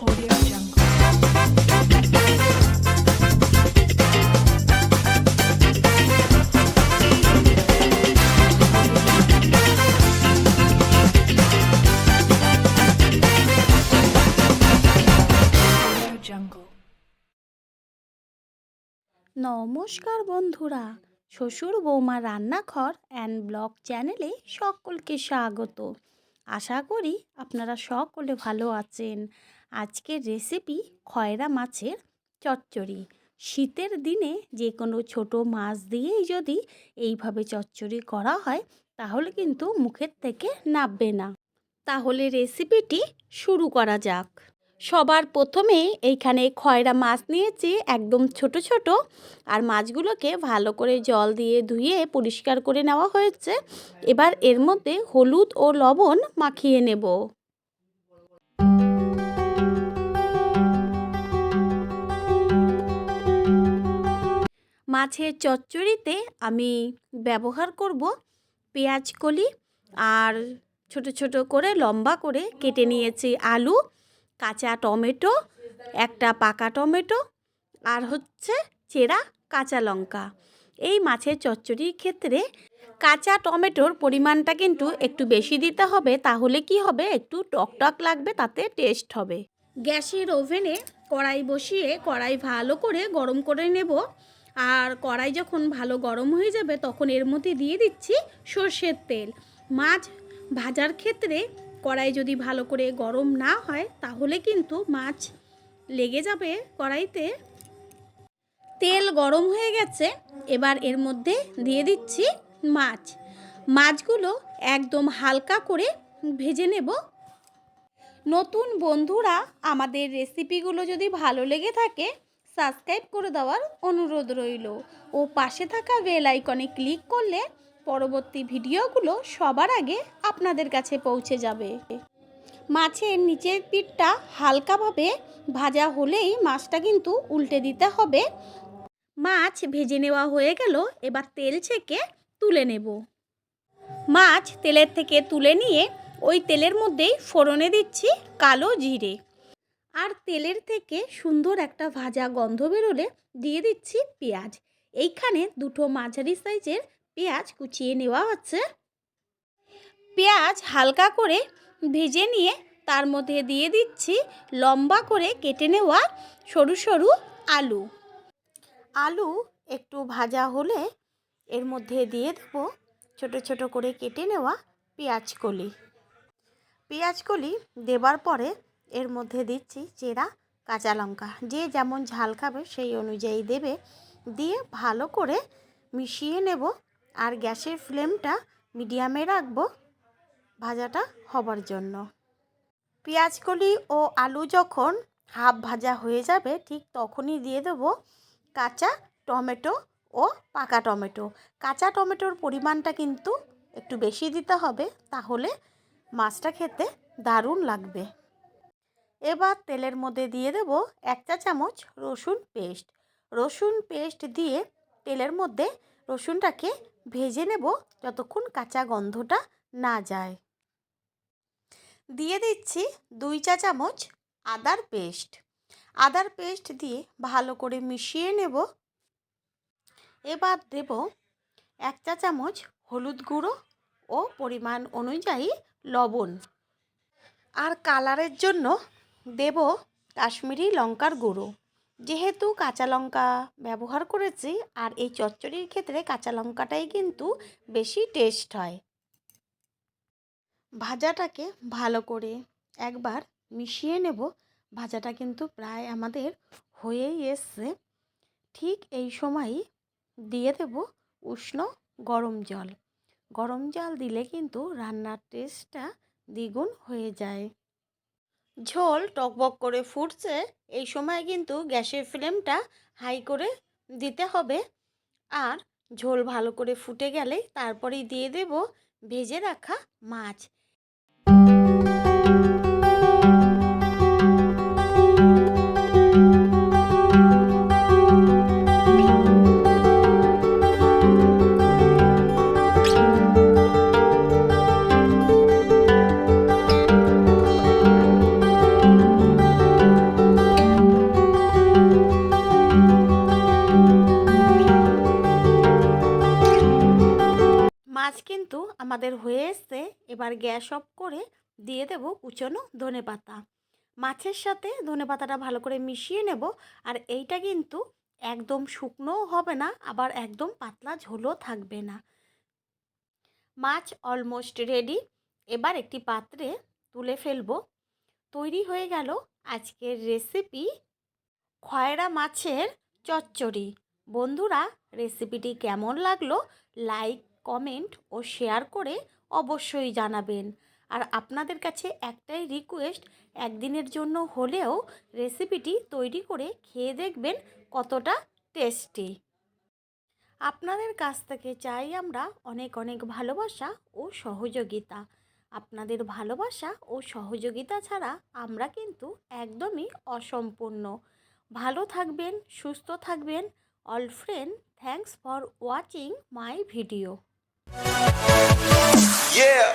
নমস্কার বন্ধুরা, শ্বশুর বৌমা রান্নাঘর অ্যান্ড ব্লগ চ্যানেলে সকলকে স্বাগত। আশা করি আপনারা সকলে ভালো আছেন। আজকের রেসিপি খয়রা মাছের চচ্চড়ি। শীতের দিনে যে কোনো ছোট মাছ দিয়েই যদি এইভাবে চচ্চড়ি করা হয়, তাহলে কিন্তু মুখের থেকে নাববে না। তাহলে রেসিপিটি শুরু করা যাক। সবার প্রথমে এইখানে খয়রা মাছ নিয়েছি, একদম ছোট ছোট, আর মাছগুলোকে ভালো করে জল দিয়ে ধুয়ে পরিষ্কার করে নেওয়া হয়েছে। এবার এর মধ্যে হলুদ ও লবণ মাখিয়ে নেব। মাছের চচ্চড়িতে আমি ব্যবহার করব পেঁয়াজ কলি আর ছোট ছোট করে লম্বা করে কেটে নিয়েছি আলু, কাঁচা টমেটো, একটা পাকা টমেটো আর হচ্ছে চেরা কাঁচা লঙ্কা। এই মাছের চচ্চড়ির ক্ষেত্রে কাঁচা টমেটোর পরিমাণটা কিন্তু একটু বেশি দিতে হবে, তাহলে কি হবে? একটু টক টক লাগবে, তাতে টেস্ট হবে। গ্যাসের ওভেনে কড়াই বসিয়ে কড়াই ভালো করে গরম করে নেব। আর কড়াই যখন ভালো গরম হয়ে যাবে, তখন এর মধ্যে দিয়ে দিচ্ছি সর্ষের তেল। মাছ ভাজার ক্ষেত্রে কড়াই যদি ভালো করে গরম না হয়, তাহলে কিন্তু মাছ লেগে যাবে কড়াইতে। তেল গরম হয়ে গেছে, এবার এর মধ্যে দিয়ে দিচ্ছি মাছ। মাছগুলো একদম হালকা করে ভেজে নেব। নতুন বন্ধুরা, আমাদের রেসিপিগুলো যদি ভালো লেগে থাকে সাবস্ক্রাইব করে দেওয়ার অনুরোধ রইল। ও পাশে থাকা বেল আইকনে ক্লিক করলে পরবর্তী ভিডিওগুলো সবার আগে আপনাদের কাছে পৌঁছে যাবে। মাছের নিচের পিঠটা হালকাভাবে ভাজা হলেই মাছটা কিন্তু উল্টে দিতে হবে। মাছ ভেজে নেওয়া হয়ে গেল, এবার তেল ছেঁকে তুলে নেব। মাছ তেলের থেকে তুলে নিয়ে ওই তেলের মধ্যেই ফোড়নে দিচ্ছি কালো জিরে। আর তেলের থেকে সুন্দর একটা ভাজা গন্ধ বেরোলে দিয়ে দিচ্ছি পেঁয়াজ। এইখানে দুটো মাঝারি সাইজের পেঁয়াজ কুচিয়ে নেওয়া হচ্ছে পেঁয়াজ হালকা করে ভেজে নিয়ে তার মধ্যে দিয়ে দিচ্ছি লম্বা করে কেটে নেওয়া সরু সরু আলু। আলু একটু ভাজা হলে এর মধ্যে দিয়ে দেব ছোট ছোট করে কেটে নেওয়া পেঁয়াজ কলি। পেঁয়াজ কলি দেবার পরে এর মধ্যে দিচ্ছি চেরা, কাঁচা লঙ্কা। যে যেমন ঝাল খাবে সেই অনুযায়ী দেবে। দিয়ে ভালো করে মিশিয়ে নেব আর গ্যাসের ফ্লেমটা মিডিয়ামে রাখব ভাজাটা হবার জন্য। পেঁয়াজকলি ও আলু যখন হাফ ভাজা হয়ে যাবে ঠিক তখনই দিয়ে দেবো কাঁচা টমেটো ও পাকা টমেটো। কাঁচা টমেটোর পরিমাণটা কিন্তু একটু বেশি দিতে হবে, তাহলে মাছটা খেতে দারুণ লাগবে। এবার তেলের মধ্যে দিয়ে দেব এক চা চামচ রসুন পেস্ট। রসুন পেস্ট দিয়ে তেলের মধ্যে রসুনটাকে ভেজে নেব যতক্ষণ কাঁচা গন্ধটা না যায়। দিয়ে দিচ্ছি দুই চা চামচ আদার পেস্ট। আদার পেস্ট দিয়ে ভালো করে মিশিয়ে নেব। এবার দেব এক চা চামচ হলুদ গুঁড়ো ও পরিমাণ অনুযায়ী লবণ। আর কালারের জন্য দেব কাশ্মীরি লঙ্কার গুঁড়ো। যেহেতু কাঁচা লঙ্কা ব্যবহার করেছি, আর এই চচ্চড়ির ক্ষেত্রে কাঁচা লঙ্কাটাই কিন্তু বেশি টেস্ট হয়। ভাজাটাকে ভালো করে একবার মিশিয়ে নেব। ভাজাটা কিন্তু প্রায় আমাদের হয়েই এসছে। ঠিক এই সময়ই দিয়ে দেব উষ্ণ গরম জল। গরম জল দিলে কিন্তু রান্নার টেস্টটা দ্বিগুণ হয়ে যায়। ঝোল টকবক করে ফুটছে, এই সময় কিন্তু গ্যাসের ফ্লেমটা হাই করে দিতে হবে। আর ঝোল ভালো করে ফুটে গেলে তারপরেই দিয়ে দেব ভেজে রাখা মাছ কিন্তু আমাদের হয়ে এসছে, এবার গ্যাস অফ করে দিয়ে দেব কুচনো ধনে পাতা। মাছের সাথে ধনে পাতাটা ভালো করে মিশিয়ে নেব, আর এইটা কিন্তু একদম শুকনোও হবে না, আবার একদম পাতলা ঝোলও থাকবে না। মাছ অলমোস্ট রেডি এবার একটি পাত্রে তুলে ফেলব। তৈরি হয়ে গেল আজকের রেসিপি খয়রা মাছের চচ্চড়ি। বন্ধুরা রেসিপিটি কেমন লাগল? লাইক কমেন্ট ও শেয়ার করে অবশ্যই জানাবেন। আর আপনাদের কাছে একটাই রিকোয়েস্ট একদিনের জন্য হলেও রেসিপিটি তৈরি করে খেয়ে দেখবেন কতটা টেস্টি আপনাদের কাছ থেকে চাই আমরা অনেক অনেক ভালোবাসা ও সহযোগিতা। আপনাদের ভালোবাসা ও সহযোগিতা ছাড়া আমরা কিন্তু একদমই অসম্পূর্ণ। ভালো থাকবেন, সুস্থ থাকবেন। All friend thanks for watching my video Yeah.